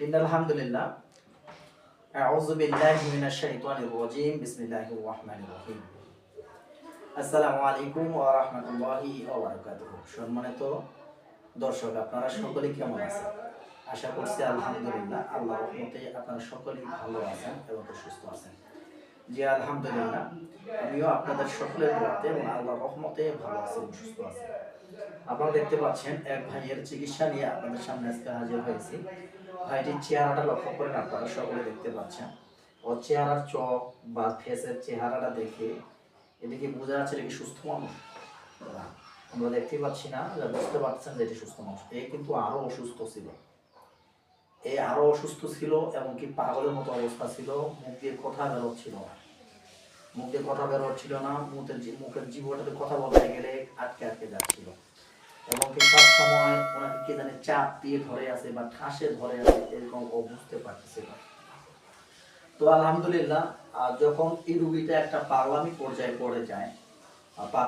إن الحمد لله أعوذ بالله من الشيطان الرجيم بسم الله الرحمن الرحيم আসসালামু আলাইকুম ওয়া রাহমাতুল্লাহি ওয়া বারাকাতুহু সম্মানিত দর্শক আপনারা সকলে কেমন আছেন আশা করছি আলহামদুলিল্লাহ আল্লাহর রহমতে আপনারা সকলেই ভালো আছেন এবং সুস্থ আছেন জি আলহামদুলিল্লাহ আমিও আপনাদের সকলের দোয়াতে এবং আল্লাহর রহমতে ভালো আছি এবং সুস্থ আছি আপনারা দেখতে পাচ্ছেন এক ভাইয়ের চিকিৎসা নিয়ে আপনাদের সামনে আজকে হাজির হয়েছি ভাইটির চেহারাটা লক্ষ্য করেন আপনারা সকলে দেখতে পাচ্ছেন। ওর চেহারার চোখ বা ফেসের চেহারাটা দেখে এদিকে বোঝা যাচ্ছে এটা কি সুস্থ মানুষ? আমরা দেখতে পাচ্ছি না বুঝতে পারছেন যে এটি সুস্থ মানুষ। এ কিন্তু আরও অসুস্থ ছিল। এ আরও অসুস্থ ছিল এবং কি পাগলের মতো অবস্থা ছিল, মুখ দিয়ে কথা বেরোচ্ছিল না। মুখ দিয়ে কথা বেরোচ্ছিল না, মুখের মুখের জীবনটাতে কথা বলতে গেলে আটকে আটকে যাচ্ছিল। এবং কি সব সময় ওনাকে কে জানে চাপ দিয়ে ধরে আছে বা ঠাসে ধরে আছে এরকম ও বুঝতে পারতেছে না। তো আলহামদুলিল্লাহ যখন এই রুগীটা একটা পাগলামি পর্যায়ে পড়ে যায়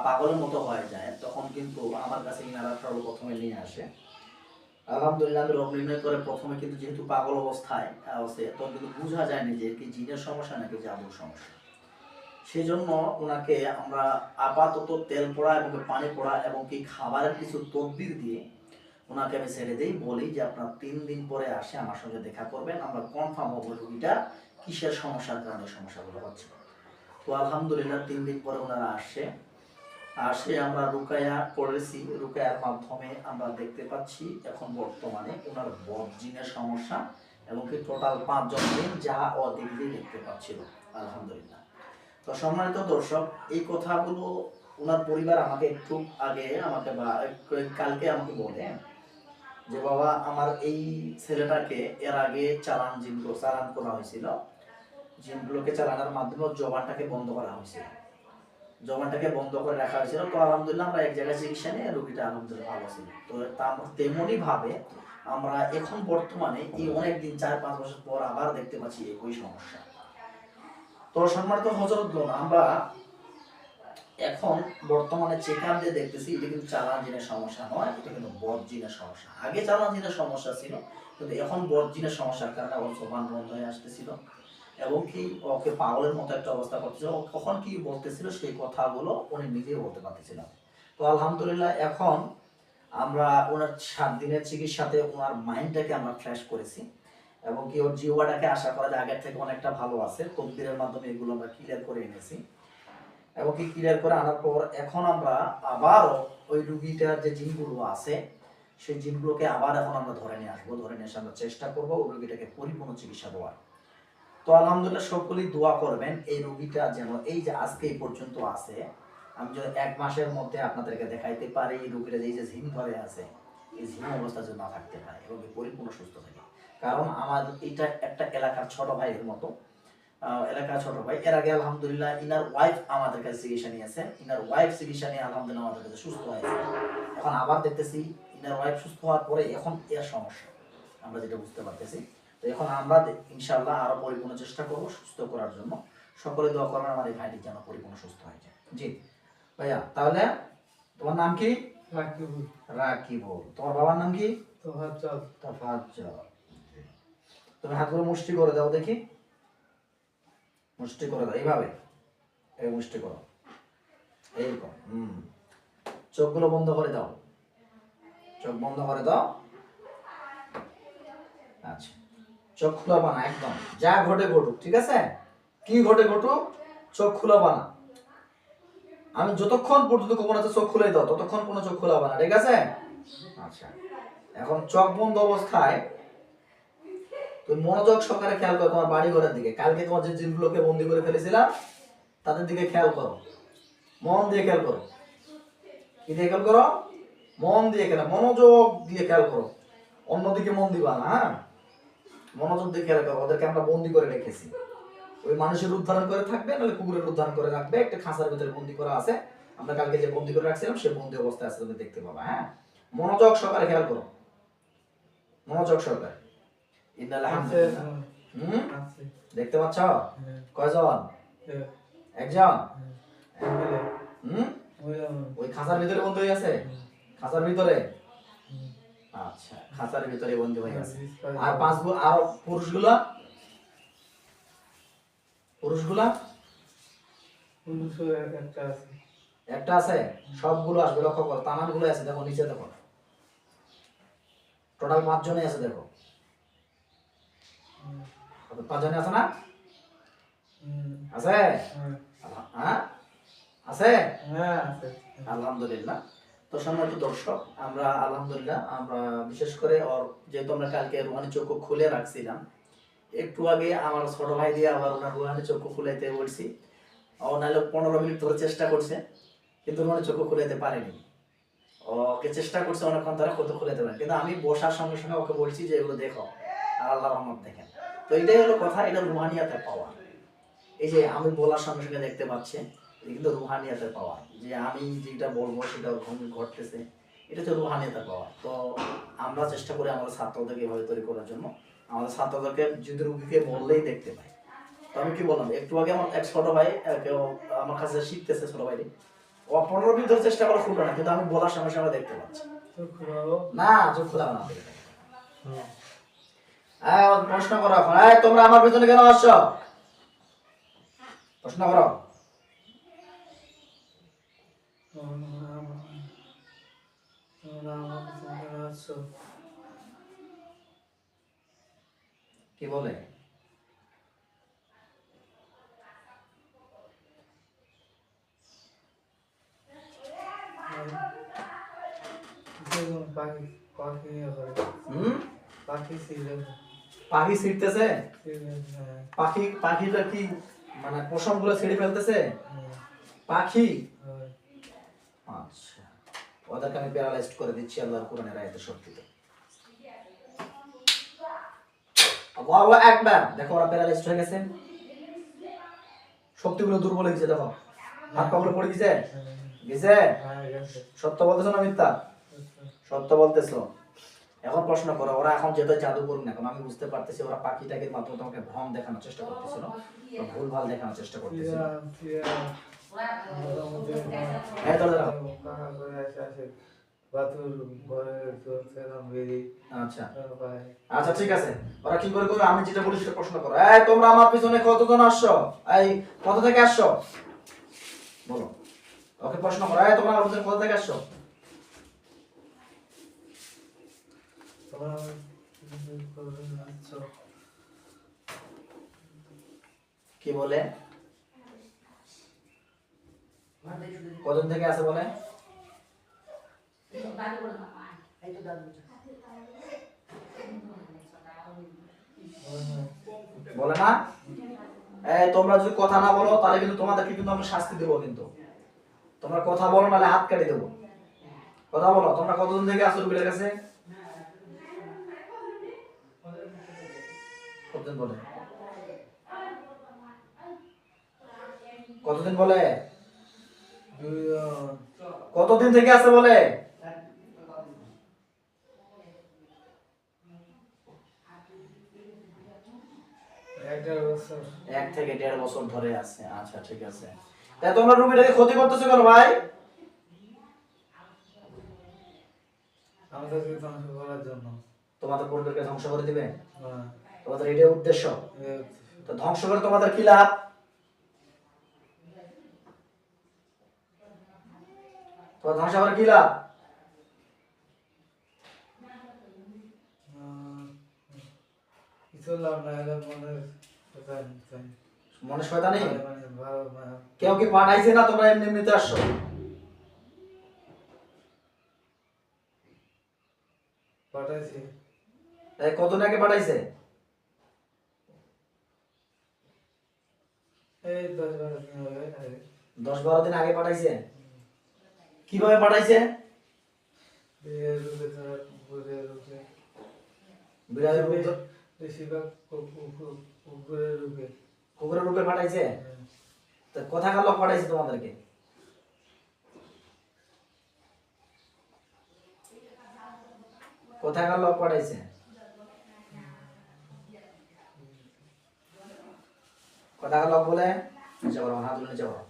পাগলের মতো হয়ে যায়, তখন কিন্তু আমার কাছে ইনারা সর্বপ্রথমে নিয়ে আসে। আলহামদুলিল্লাহ, আমি রোগ নির্ণয় করে প্রথমে কিন্তু যেহেতু পাগল অবস্থায় আছে তখন কিন্তু বোঝা যায়নি যে কি জিনের সমস্যা নাকি জাদুর সমস্যা। সেই জন্য ওনাকে আমরা আপাতত তেল পোড়া এবং পানি পোড়া এবং কি খাবারের কিছু তদবির দিয়ে ওনাকে আমি ছেড়ে দিই, বলি যে আপনার তিন দিন পরে আসে আমার সঙ্গে দেখা করবেন। আমরা কনফার্ম হব রুগীটা কিসের সমস্যার কারণে সমস্যাগুলো হচ্ছে। তো আলহামদুলিল্লাহ তিন দিন পরে ওনারা আসে। আসে আমরা রুকায়া করেছি। রুকায়ার মাধ্যমে আমরা দেখতে পাচ্ছি এখন বর্তমানে ওনার বদজিনের সমস্যা এবং কি টোটাল পাঁচজন দিন যা অধিক দিয়ে দেখতে পাচ্ছিল। আলহামদুলিল্লাহ। তো সম্মানিত দর্শক, এই কথাগুলো ওনার পরিবার আমাকে একটু আগে আমাকে বা কালকে আমাকে বলে যে, বাবা, আমার এই ছেলেটাকে এর আগে চালান জিনগুলো চালান করা হয়েছিল। জিনগুলোকে চালানোর মাধ্যমে জবানটাকে বন্ধ করা হয়েছিল। জবানটাকে বন্ধ করে রাখা হয়েছিল। তো আলহামদুলিল্লাহ আমরা এক জায়গায় চিকিৎসা নিয়ে রুগীটা আলহামদুলিল্লাহ ভালো ছিল। তো তেমনি ভাবে আমরা এখন বর্তমানে এই অনেক দিন চার পাঁচ বছর পর আবার দেখতে পাচ্ছি একই সমস্যা। তো আমরা এখন বর্তমানে দিয়ে দেখতেছি, এটা কিন্তু সমস্যা নয়, এটা কিন্তু সমস্যা। আগে সমস্যা ছিল, কিন্তু এখন হয়ে আসতেছিল। এবং কি ওকে পাগলের মতো একটা অবস্থা করতেছিল কখন কি বলতেছিল সেই কথাগুলো উনি নিজেই বলতে পারতেছিল তো আলহামদুলিল্লাহ এখন আমরা ওনার সাত দিনের চিকিৎসাতে ওনার মাইন্ডটাকে আমরা ফ্রেশ করেছি। এবং কি ওর জিওয়াটাকে আশা করা যায় আগের থেকে অনেকটা ভালো আছে। তদবিরের মাধ্যমে এগুলো আমরা ক্লিয়ার করে এনেছি। এবং কি ক্লিয়ার করে আনার পর এখন আমরা আবারও ওই রুগীটার যে জিনগুলো আছে, সেই জিনগুলোকে আবার এখন আমরা ধরে নিয়ে আসব। ধরে নিয়ে এসে আমরা চেষ্টা করব ওই রুগীটাকে পরিপূর্ণ চিকিৎসা দেওয়ার। তো আলহামদুলিল্লাহ সকলেই দোয়া করবেন এই রুগীটা যেন এই যে আজকে এই পর্যন্ত আছে, আমি যদি এক মাসের মধ্যে আপনাদেরকে দেখাইতে পারি এই রুগীটা যে এই যে ঝিম ধরে আছে, এই ঝিম অবস্থা যেন না থাকতে পারে এবং পরিপূর্ণ সুস্থ থাকে। কারণ আমার এটা একটা এলাকার ছোট ভাইয়ের মতো। এলাকার ছোট ভাই। এর আগে আলহামদুলিল্লাহ ইনার ওয়াইফ আমাদের কাছে চিকিৎসা নিয়েছে ইনার ওয়াইফ চিকিৎসা নিয়ে আলহামদুলিল্লাহ আমাদের কাছে সুস্থ হয়েছে এখন আবার দেখতেছি ইনার ওয়াইফ সুস্থ হওয়ার পরে এখন এর সমস্যা। আমরা যেটা বুঝতে পারতেছি। তো এখন আমরা ইনশাআল্লাহ আরও পরিপূর্ণ চেষ্টা করব সুস্থ করার জন্য। সকলে দোয়া করবেন আমার এই ভাইটি যেন পরিপূর্ণ সুস্থ হয়ে যায়। জি। ভাইয়া তাহলে তোমার নাম কি? রাকিবুল। রাকিব তোমার বাবার নাম কি? তোহাজ্জল। তাফাজ্জল তুমি হাতগুলো মুষ্টি করে দাও দেখি। মুষ্টি করে দাও, এইভাবে। এই মুষ্টি করো। এইরকম, হুম। চোখগুলো বন্ধ করে দাও। চোখ বন্ধ করে দাও। আচ্ছা। চোখ খোলা বানা, একদম। যা ঘটে ঘটুক, ঠিক আছে? কি ঘটে ঘটুক? চোখ খোলা বানা। আমি যতক্ষণ পর্যন্ত কখন আছে, চোখ খুলে দাও। ততক্ষণ কোনো চোখ খোলা বানা ঠিক আছে? আচ্ছা। এখন চোখ বন্ধ অবস্থায় তুমি মনোযোগ সহকারে খেয়াল করো তোমার বাড়ি ঘরের দিকে। কালকে তোমার যে জিনগুলোকে বন্দি করে ফেলেছিলাম, তাদের দিকে খেয়াল করো। মন দিয়ে খেয়াল করো। কি দিয়ে খেয়াল করো? মন দিয়ে খেলা মনোযোগ দিয়ে খেয়াল করো। অন্যদিকে মন দিবা না হ্যাঁ? মনোযোগ দিয়ে খেয়াল করো, ওদেরকে আমরা বন্দি করে রেখেছি। ওই মানুষের উদ্ধারণ করে থাকবে, নাহলে কুকুরের উদ্ধারণ করে রাখবে। একটা খাঁচার ভিতরে বন্দি করা আছে। আমরা কালকে যে বন্দি করে রাখছিলাম সে বন্দি অবস্থায় আছে তুমি দেখতে পাবা হ্যাঁ? মনোযোগ সহকারে খেয়াল করো। মনোযোগ সহকারে। ইন্নাল হুম দেখতে পাচ্ছ? কয়জন? একজন? হুম ওই খাঁচার ভিতরে বন্ধ হয়ে আছে খাঁচার ভিতরে? আচ্ছা খাঁচার ভিতরে বন্দি হয়ে হ্যাঁ, আর পাঁচ আর পুরুষগুলা? পুরুষগুলা? একটা আছে। একটা আছে? সবগুলো আসবে লক্ষ্য করো। তামানগুলো আছে দেখো নিচে দেখো। টোটাল পাঁচ জনে আছে দেখো। পাঁচজনে আছে না? আছে? হ্যাঁ, হ্যাঁ? আছে? হ্যাঁ আছে। আলহামদুলিল্লাহ। তো সম্মানিত দর্শক আমরা আলহামদুলিল্লাহ আমরা বিশেষ করে ওর যেহেতু আমরা কালকে রুহানি চক্ষু খুলে রাখছিলাম একটু আগে আমার ছোট ভাই দিয়ে আবার ওনার রুহানি চক্ষু খুলাইতে বলছি। ও নাহলে পনেরো মিনিট ধরে চেষ্টা করছে কিন্তু রুহানি চক্ষু খুলাইতে পারেনি। ওকে চেষ্টা করছে অনেকক্ষণ ধরে কত খুলাইতে পারে কিন্তু আমি বসার সঙ্গে সঙ্গে ওকে বলছি যে এগুলো দেখো। আর আল্লাহ রহমত দেখেন। তো এটাই হলো কথা এটা রুহানিয়াতে পাওয়া। এই যে আমি বলার সঙ্গে সঙ্গে দেখতে পাচ্ছি এটা কিন্তু রুহানিয়াতের পাওয়া। যে আমি যেটা বলব সেটা ঘটতেছে এটা হচ্ছে রুহানিয়াতের পাওয়া। তো আমরা চেষ্টা করি আমাদের ছাত্রদেরকে এভাবে তৈরি করার জন্য। আমাদের ছাত্রদেরকে যদি রুগীকে বললেই দেখতে পাই। তো আমি কি বললাম একটু আগে আমার এক ছোট ভাই কেউ আমার কাছে শিখতেছে ছোট ভাই ও পনেরো মিনিট ধরে চেষ্টা করা খুলবে না কিন্তু আমি বলার সঙ্গে সঙ্গে দেখতে পাচ্ছি। না চোখ খোলা না। হ্যাঁ। প্রশ্ন করো এখন। এই, তোমরা আমার পেছনে কেন আসছো? প্রশ্ন করো। কি বলে? পাখি ইয়ে হুম? ছিলে পাখি ছিটতেছে পাখি পাখিটা কি মানে পশমগুলো ছিঁড়ে ফেলতেছে? পাখি? আচ্ছা। ওদেরকে আমি প্যারালাইজড করে দিচ্ছি আল্লাহর কোরআনের আয়াতে শক্তিতে আল্লাহু আকবার। দেখো ওরা প্যারালাইজড হয়ে গেছে। শক্তিগুলো দুর্বল হয়ে গেছে দেখো। হাত পাগুলো পড়ে গেছে? গেছে? হ্যাঁ গেছে। সত্য বলতেছো না মিথ্যা? সত্য বলতেছো। এখন প্রশ্ন করো ওরা এখন যেটা জাদু করুক না কেন আমি বুঝতে পারতেছি ওরা পাখি টাকির মাধ্যমে তোমাকে ভ্রম দেখানোর চেষ্টা করতেছিল ভুল ভালো দেখানোর চেষ্টা করতেছিল। করে আচ্ছা। আচ্ছা ঠিক আছে। ওরা কি করে করবে আমি যেটা বলি সেটা প্রশ্ন করো। এই তোমরা আমার পিছনে কতজন আসছো? এই কত থেকে আসছো? বলো। ওকে প্রশ্ন করো। এই তোমরা আমার পিছনে কত থেকে আসছো তোমরা করবে আচ্ছা কি বলে? কতজন থেকে আসে বলে? বলে না? তোমরা যদি কথা না বলো, তাহলে কিন্তু তোমাদেরকে কিন্তু আমরা শাস্তি দেবো কিন্তু। তোমরা কথা বলো, নাহলে হাত কাটি দেবো। কথা বলো, তোমরা কতদিন থেকে আসো রুবিলের কাছে? কতদিন বলে? কতদিন বলে? কতদিন থেকে আছে বলে? এক থেকে দেড় বছর ধরে আছে। আচ্ছা ঠিক আছে। তাই তোমরা রুবিটাকে ক্ষতি করতেছো কেন ভাই? আমাদেরকে ধ্বংস করার জন্য। তোমাদের পরিবারকে ধ্বংস করে দিবে? হ্যাঁ। তোমাদের এটাই উদ্দেশ্য। তো ধ্বংস করে তোমাদের কি লাভ? তোমার ধ্বংস করে কি লাভ? মনে শয়তান। শয়তানি? মানে কেউ কি পাঠাইছে না তোমরা এমনি এমনিতে আসছো পাঠাইছি। আগে পাঠাইছে? দশ বারো দিন আগে পাঠাইছে? কীভাবে পাঠাইছে? কুকুরের রূপে। কুকুরের পাঠাইছে? তা কোথাকার লোক পাঠাইছে তোমাদেরকে? কোথাকার লোক পাঠাইছে? কোথাকার লোক বলে নিচে করো হাত নিচে করো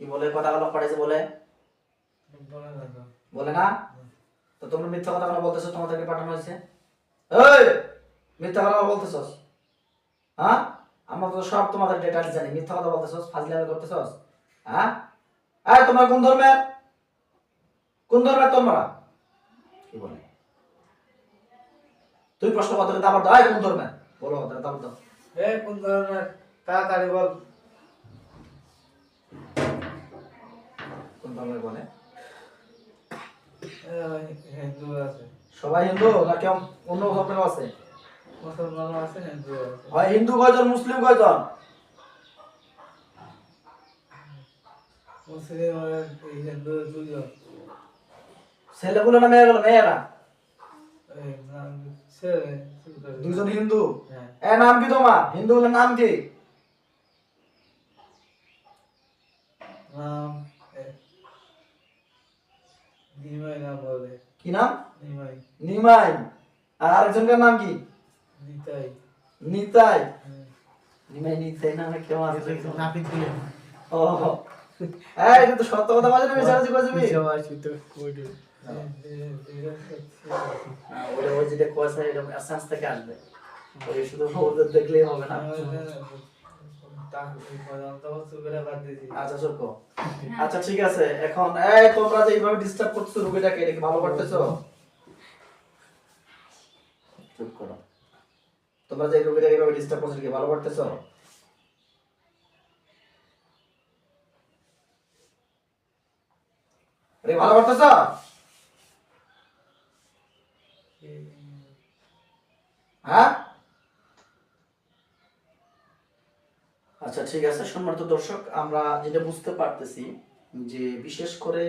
কি বলে কথা কথা পাঠাইছে বলে? বলে না তো। বলে তোমরা মিথ্যা কথা বলতেছো তোমাদেরকে পাঠানো হয়েছে? এই! মিথ্যা কথা কেন বলতেছস? হ্যাঁ? আমরা তো সব তোমাদের ডিটেইলস জানি। মিথ্যা কথা বলতেছস ফাজলামি করতেছস হ্যাঁ? এই তোমরা কোন ধর্মের? কোন ধর্মের তোমরা? কি বলে তুই প্রশ্ন করতে দাবার দাও। কোন ধর্মের? বলো দাবার দাও। এ কোন ধরনের তাড়াতাড়ি বল। কোন ধর্মের বলে? হিন্দু আছে। সবাই হিন্দু না কেউ অন্য ধর্মের আছে? মুসলমান আছে হিন্দু আছে। হয় হিন্দু কয়জন মুসলিম কয়জন? মুসলিম হিন্দু দুজন ছেলেগুলো না মেয়েগুলো মেয়েরা। দুজন হিন্দু? হ্যাঁ। এ নাম কি তোমার? হিন্দু হলে নাম কি? নাম নিমাই নাম বলে। কি নাম? নিমাই। নিমাই। আর আরেকজনকার নাম কি? নিতাই। নিতাই। হ্যাঁ। নিমাই নিতাই নামে কেউ আছে? নাপিত ও এই এটা তো সত্য কথা বলে না ওটা ওই যেটা কয়েছে এটা এসেন্স থেকে আসবে ওই শুধু ওদের দেখলেই হবে না তোমরা যে এইভাবে ভালো করতেছো এইভাবে ডিস্টার্ব করছ ভালো করতেছো এটা ভালো করতেছো? হ্যাঁ? আচ্ছা ঠিক আছে, সম্মানিত দর্শক, আমরা যেটা বুঝতে পারতেছি যে বিশেষ করে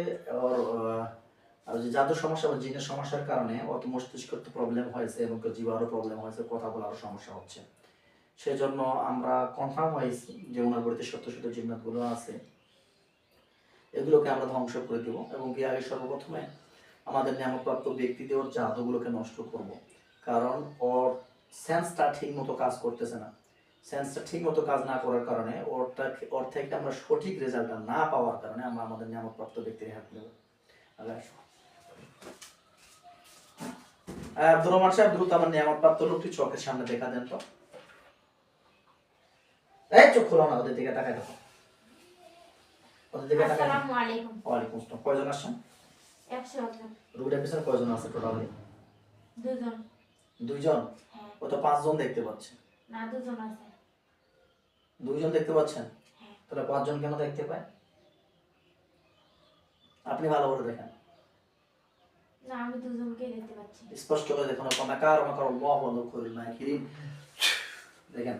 জাদু সমস্যা বা জিনের সমস্যার কারণে অত মস্তিষ্কের তো প্রবলেম হয়েছে এবং জীবারও প্রবলেম হয়েছে, কথা বলারও সমস্যা হচ্ছে। সেজন্য আমরা কনফার্ম হয়েছি যে ওনার বাড়িতে সত্য সত্য জিন্নাতগুলো আছে। এগুলোকে আমরা ধ্বংস করে দেব এবং কি আগে সর্বপ্রথমে আমাদের নিয়ামকপ্রাপ্ত ব্যক্তিদের জাদুগুলোকে নষ্ট করব। কারণ ওর সেন্সটা ঠিক মতো কাজ করতেছে না। সেন্সটা ঠিক মতো কাজ না করার কারণে ওরটা ওর থেকে আমরা সঠিক রেজাল্টটা না পাওয়ার কারণে আমরা আমাদের নিয়ামকপ্রাপ্ত ব্যক্তির হাত নেব। আব্দুর রহমান সাহেব দ্রুত আমার নিয়ামকপ্রাপ্ত লোকটি চোখের সামনে দেখা দেন তো। এই চোখ খোলো না ওদের দিকে তাকায় দেখো। ওদের দিকে তাকায় আসসালামু আলাইকুম। আসসালাম। কয়জন একজন রুগীটার পিছনে কয়জন আছে টোটালি দুজন। দুইজন? হ্যাঁ। ও তো পাঁচজন দেখতে পাচ্ছে। না দুজন আছে। দুইজন দেখতে পাচ্ছেন? হ্যাঁ। তাহলে পাঁচজন কেন দেখতে পায়? আপনি ভালো করে দেখেন। না আমি দেখতে পাচ্ছি। স্পষ্ট করে দেখুন কমাকার মাকার আল্লাহ বন্ধ করুন না কিরিম? দেখেন।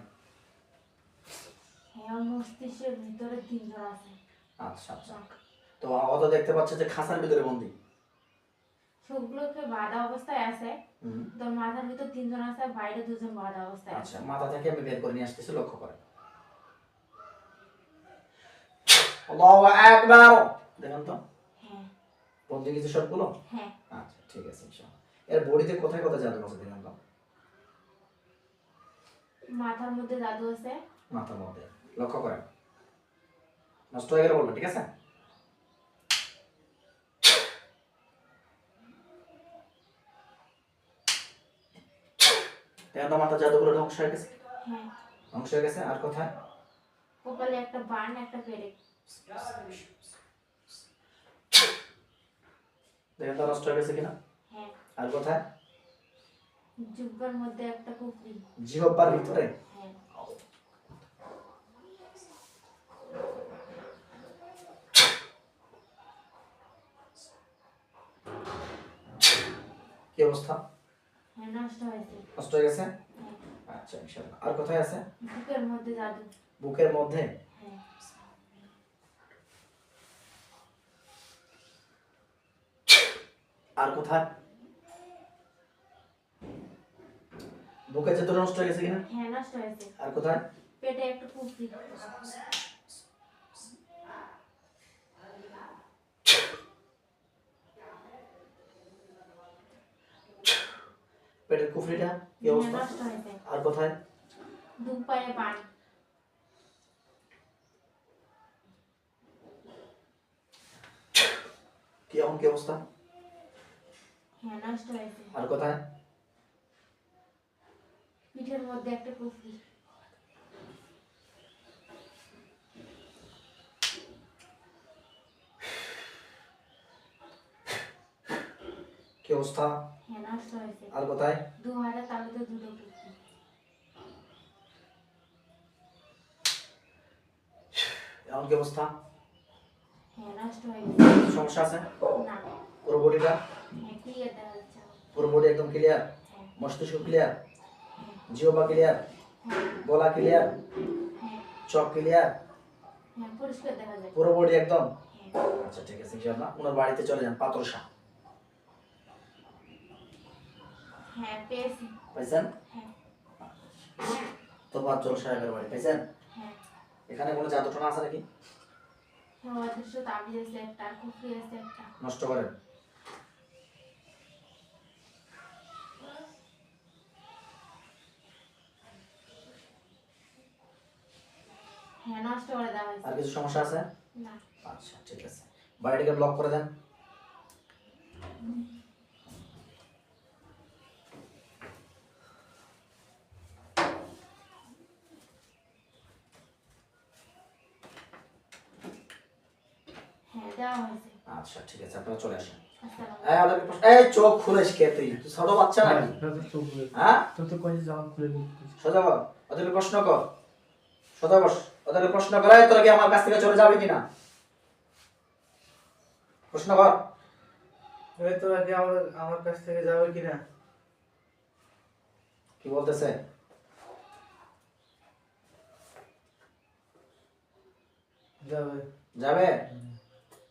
হ্যাঁ মস্তিষ্কের ভিতরে তিনজন আছে। আচ্ছা আচ্ছা। তো অত দেখতে পাচ্ছে যে খাঁচার ভিতরে বন্দি। সবগুলোকে বাঁধা অবস্থায় আছে। তোর মাথার ভিতর তিনজন আছে বাইরে দুজন বাঁধা অবস্থায় আছে। আচ্ছা মাথা থেকে আমি বের করে নিয়ে আসতেছি লক্ষ্য করেন। আল্লাহু আকবার। দেখেন তো। হ্যাঁ। কিছু সবগুলো? হ্যাঁ। আচ্ছা ঠিক আছে ইনশাআল্লাহ। এর বডিতে কোথায় কোথায় জাদু আছে দেখেন তো। মাথার মধ্যে জাদু আছে। মাথার মধ্যে। লক্ষ্য করেন। নষ্ট হয়ে গেলে বলবেন ঠিক আছে? দেখেন তো মাথা জাদুগুলো ধ্বংস হয়ে গেছে। হ্যাঁ। ধ্বংস হয়ে গেছে আর কোথায়? কপালে একটা বান একটা পেরেক তো নষ্ট হয়ে গেছে কিনা? হ্যাঁ। আর কোথায়? জুব্বার মধ্যে একটা কুফরি জিহব্বার ভিতরে? হ্যাঁ। কি অবস্থা? নষ্ট হয়েছে। নষ্ট হয়ে গেছে? হ্যাঁ আচ্ছা ইনশাআল্লাহ। আর কোথায় আছে? বুকের মধ্যে জাদু। বুকের মধ্যে? হ্যাঁ। আর কোথায়? বুকের ভেতরে নষ্ট হয়ে গেছে কিনা? হ্যাঁ নষ্ট হয়েছে। আর কোথায়? পেটে একটা কুফরি পেটের কুফরিটা কি অবস্থা? আর কোথায়? বুক পায়ে পানি। কি এমন কি অবস্থা? হ্যাঁ নষ্ট হয়েছে। আর কোথায়? পিঠের মধ্যে একটা কুফরি। অবস্থা? হ্যাঁ আর কোথায়? এখন কি অবস্থা? হ্যাঁ সমস্যা আছে? পুরো বডিটা? হ্যাঁ। পুরো বডি একদম ক্লিয়ার মস্তিষ্ক ক্লিয়ার জিওবা ক্লিয়ার গলা ক্লিয়ার চোখ ক্লিয়ার পুরো বডি একদম? আচ্ছা ঠিক আছে ইনশাআল্লাহ। ওনার বাড়িতে চলে যান পাতরসা। হ্যাঁ পেয়েছি। হ্যাঁ। তো সাহেবের বাড়ি হ্যাঁ। এখানে কোনো আছে নাকি? হ্যাঁ নষ্ট করেন। হ্যাঁ আর কিছু সমস্যা আছে? আচ্ছা ঠিক আছে। বাড়িটাকে ব্লক করে দেন। আচ্ছা ঠিক আছে আপনারা চলে আসেন। এই ওদেরকে প্রশ্ন- এই চোখ খুলেস কে তুই। তুই ছোট বাচ্চা নাকি? তোর চোখ খুলে হ্যাঁ? তোর তো কয়েছে জামা খুলে সোজা বল ওদেরকে প্রশ্ন কর। সোজা বস ওদেরকে প্রশ্ন কর। তোরা কি আমার কাছ থেকে চলে যাবে কিনা? প্রশ্ন কর। এই তোরা কি আমার আমার কাছ থেকে যাবে কিনা? কি বলতেছে? যাবে। যাবে?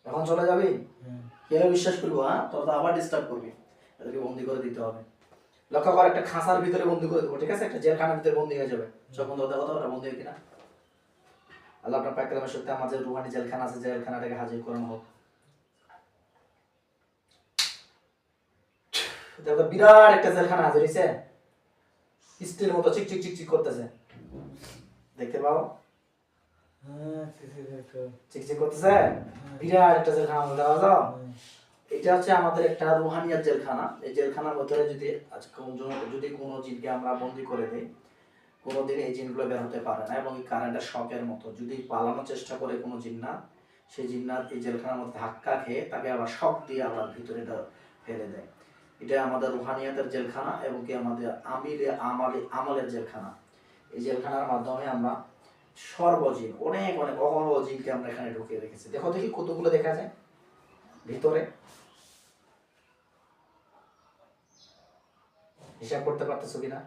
এখন চলে যাবি? হ্যাঁ কে বিশ্বাস করব হ্যাঁ? তোরা তো আবার ডিস্টার্ব করবি। এদেরকে বন্দি করে দিতে হবে। লক্ষ্য কর একটা খাঁচার ভিতরে বন্দি করে দেবো ঠিক আছে? একটা জেলখানার ভিতরে বন্দি হয়ে যাবে। চোখ বন্ধ দেখো তো ওটা বন্দি হয় কিনা। আল্লাহ আপনার পাকরামের সত্যি আমার যে রুহানি জেলখানা আছে জেলখানাটাকে হাজির করানো হোক দেখো বিরাট একটা জেলখানা হাজির হয়েছে স্টিল মতো চিক চিক চিক চিক করতেছে। দেখতে পাও? হ্যাঁ করতেছে? বিরাট একটা জেলখানা দেওয়া হ্যাঁ। এটা হচ্ছে আমাদের একটা রুহানিয়াত জেলখানা। এই জেলখানার ভিতরে যদি যদি কোনো জিনকে আমরা বন্দি করে দিই কোনোদিন এই জিনগুলো বের হতে পারে না এবং এই কারেন্টের শকের মতো। যদি পালানোর চেষ্টা করে কোনো জিন্নাত সেই জিন্নাত এই জেলখানার মধ্যে ধাক্কা খেয়ে তাকে আবার শখ দিয়ে আবার ভিতরে ফেলে দেয়। এটা আমাদের রুহানিয়াতের জেলখানা এবং কি আমাদের আমিরে আমালে আমলের জেলখানা। এই জেলখানার মাধ্যমে আমরা সর্বজিন অনেক অনেক অহরহ জিনকে আমরা এখানে ঢুকিয়ে রেখেছি। দেখো দেখি কতগুলো দেখা যায়। ভিতরে। হিসাব করতে পারতেছো কিনা?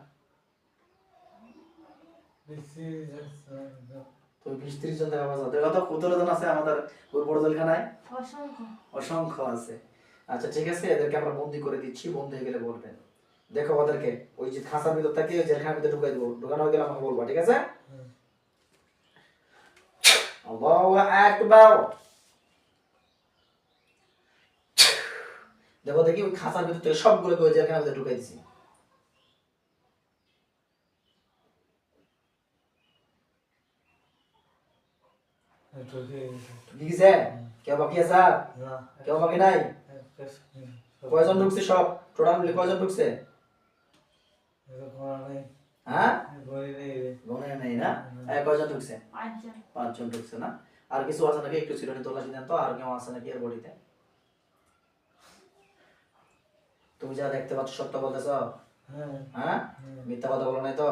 বেশি বিশ ত্রিশ জন দেখা পাচ্ছ। দেখো তো জন আছে আমাদের অসংখ্য। অসংখ্য আছে। আচ্ছা ঠিক আছে এদেরকে আমরা বন্দি করে দিচ্ছি বন্দি হয়ে গেলে বলবেন। দেখো ওদেরকে ওই যে খাঁচার ভিতর থেকে ওই জেলখানার ভিতরে ঢুকাই দেবো। ঢুকানো হয়ে গেলে আমাকে বলব ঠিক আছে। আল্লাহু আকবার দেখো দেখি ওই খাঁচার ভিতর থেকে সবগুলোকে ওই জেলখানার ভিতরে ঢুকাই দিছি। লিখেছে কেউ বাকি আছে? কেউ বাকি নাই? কয়জন ঢুকছে সব? টোটাল কয়জন ঢুকছে? হ্যাঁ? গনে নেই না? কয়জন ঢুকছে? পাঁচজন। পাঁচজন ঢুকছে না? আর কিছু আছে নাকি? একটু চিরনি তল্লাশি দেন তো আর কেউ আছে নাকি এর বডিতে? তুমি যা দেখতে পাচ্ছ সত্য বলতেছ? হ্যাঁ। মিথ্যা কথা বলো নাই তো?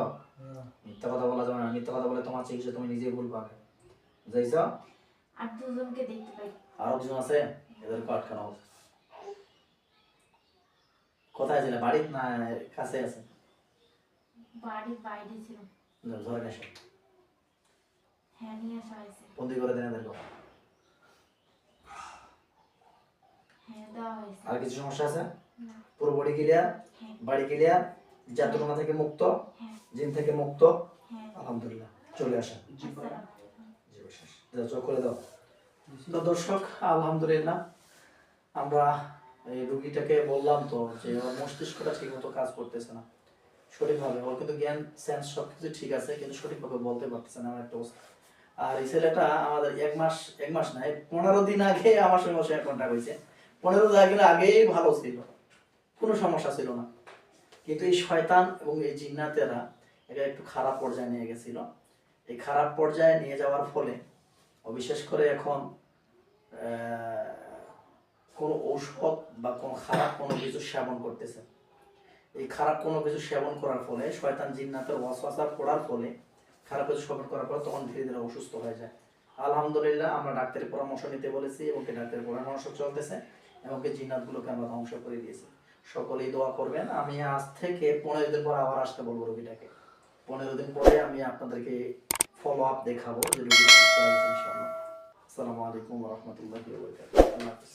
মিথ্যা কথা বলা যাবে না। মিথ্যা কথা বলে তোমার চিকিৎসা তুমি নিজেই ভুল পাবে। বুঝাইছ? আর দুজনকে দেখতে পাই। আরও দুজন আছে? এদেরকে আটকানো কোথায় ছিল বাড়ির না কাছে আছে? বাড়ির বাইরে ছিল। ধরে নেশো হ্যাঁ নিয়ে আসা হয়েছে। বন্দি করে দেন এদেরকে। হ্যাঁ দেওয়া হয়েছে। আর কিছু সমস্যা আছে? না। পুরো বডি ক্লিয়ার বাড়ি ক্লিয়ার যাত্রনা থেকে মুক্ত? হ্যাঁ। জিন থেকে মুক্ত? হ্যাঁ। আলহামদুলিল্লাহ। চলে জি, চোখ করে দাও। তো দর্শক আলহামদুলিল্লাহ আমরা এই রুগীটাকে বললাম তো যে ওর মস্তিষ্কটা ঠিক মতো কাজ করতেছে না। সঠিকভাবে। ওর কিন্তু জ্ঞান সেন্স সবকিছু ঠিক আছে, কিন্তু সঠিকভাবে বলতে পারতেছে না আমার একটা অবস্থা। আর এই ছেলেটা আমাদের এক মাস এক মাস না পনেরো দিন আগে আমার সঙ্গে সে কন্ট্যাক্ট হয়েছে। পনেরো দিন গেলে আগেই ভালো ছিল। কোনো সমস্যা ছিল না। কিন্তু এই শয়তান এবং এই জিন্নাতেরা এটা একটু খারাপ পর্যায়ে নিয়ে গেছিল। এই খারাপ পর্যায়ে নিয়ে যাওয়ার ফলে বিশেষ করে এখন কোনো ঔষধ বা কোনো খারাপ কোনো কিছু সেবন করতেছে। এই খারাপ কোনো কিছু সেবন করার ফলে, শয়তান জিন্নাতের ওয়াসওয়াসা পড়ার ফলে খারাপ কিছু সেবন করার পর তখন ধীরে ধীরে অসুস্থ হয়ে যায়। আলহামদুলিল্লাহ, আমরা ডাক্তারের পরামর্শ নিতে বলেছি এবং ডাক্তারের পরামর্শ চলতেছে এবং জিন্নাতগুলোকে আমরা ধ্বংস করে দিয়েছি। সকলেই দোয়া করবেন, আমি আজ থেকে পনেরো দিন পর আবার আসতে বলব রোগীটাকে। পনেরো দিন পরে আমি আপনাদেরকে ফলো আপ দেখাবো যে রোগী সুস্থ হয়েছে ইনশাআল্লাহ। আসসালামু আলাইকুম রহমতুল্লাহ আল্লাহ হাফিজ।